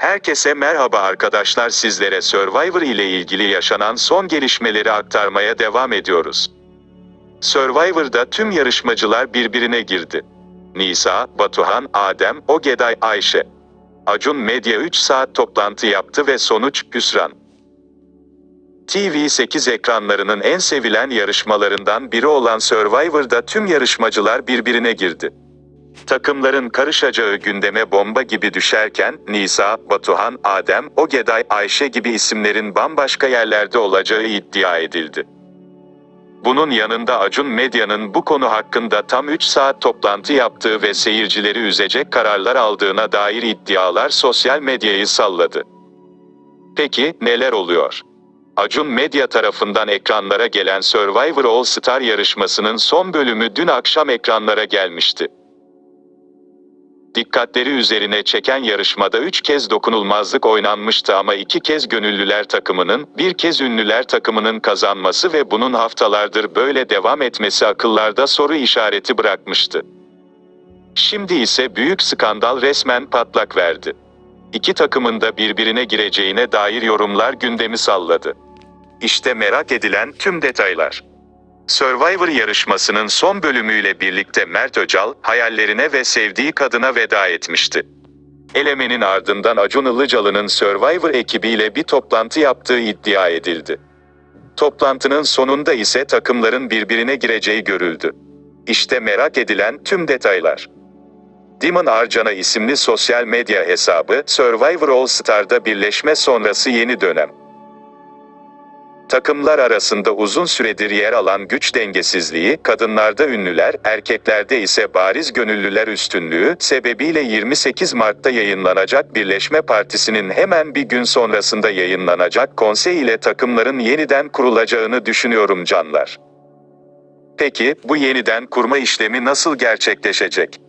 Herkese merhaba arkadaşlar sizlere Survivor ile ilgili yaşanan son gelişmeleri aktarmaya devam ediyoruz. Survivor'da tüm yarışmacılar birbirine girdi. Nisa, Batuhan, Adem, Ogeday, Ayşe. Acun Medya 3 saat toplantı yaptı ve sonuç hüsran. TV8 ekranlarının en sevilen yarışmalarından biri olan Survivor'da tüm yarışmacılar birbirine girdi. Takımların karışacağı gündeme bomba gibi düşerken, Nisa, Batuhan, Adem, Ogeday, Ayşe gibi isimlerin bambaşka yerlerde olacağı iddia edildi. Bunun yanında Acun Medya'nın bu konu hakkında tam 3 saat toplantı yaptığı ve seyircileri üzecek kararlar aldığına dair iddialar sosyal medyayı salladı. Peki neler oluyor? Acun Medya tarafından ekranlara gelen Survivor All Star yarışmasının son bölümü dün akşam ekranlara gelmişti. Dikkatleri üzerine çeken yarışmada 3 kez dokunulmazlık oynanmıştı ama 2 kez gönüllüler takımının, bir kez ünlüler takımının kazanması ve bunun haftalardır böyle devam etmesi akıllarda soru işareti bırakmıştı. Şimdi ise büyük skandal resmen patlak verdi. İki takımın da birbirine gireceğine dair yorumlar gündemi salladı. İşte merak edilen tüm detaylar. Survivor yarışmasının son bölümüyle birlikte Mert Öcal, hayallerine ve sevdiği kadına veda etmişti. Elemenin ardından Acun Ilıcalı'nın Survivor ekibiyle bir toplantı yaptığı iddia edildi. Toplantının sonunda ise takımların birbirine gireceği görüldü. İşte merak edilen tüm detaylar. Dimon Arcana isimli sosyal medya hesabı, Survivor All Star'da birleşme sonrası yeni dönem. Takımlar arasında uzun süredir yer alan güç dengesizliği, kadınlarda ünlüler, erkeklerde ise bariz gönüllüler üstünlüğü sebebiyle 28 Mart'ta yayınlanacak Birleşme Partisi'nin hemen bir gün sonrasında yayınlanacak konsey ile takımların yeniden kurulacağını düşünüyorum canlar. Peki, bu yeniden kurma işlemi nasıl gerçekleşecek?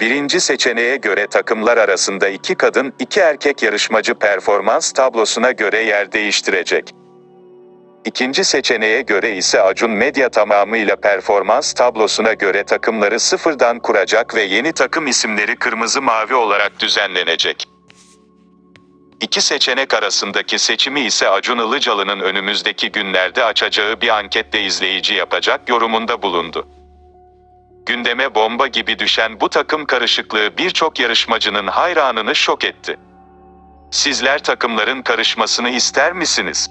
Birinci seçeneğe göre takımlar arasında iki kadın, iki erkek yarışmacı performans tablosuna göre yer değiştirecek. İkinci seçeneğe göre ise Acun Medya tamamıyla performans tablosuna göre takımları sıfırdan kuracak ve yeni takım isimleri kırmızı mavi olarak düzenlenecek. İki seçenek arasındaki seçimi ise Acun Ilıcalı'nın önümüzdeki günlerde açacağı bir anketle izleyici yapacak yorumunda bulundu. Gündeme bomba gibi düşen bu takım karışıklığı birçok yarışmacının hayranını şok etti. Sizler takımların karışmasını ister misiniz?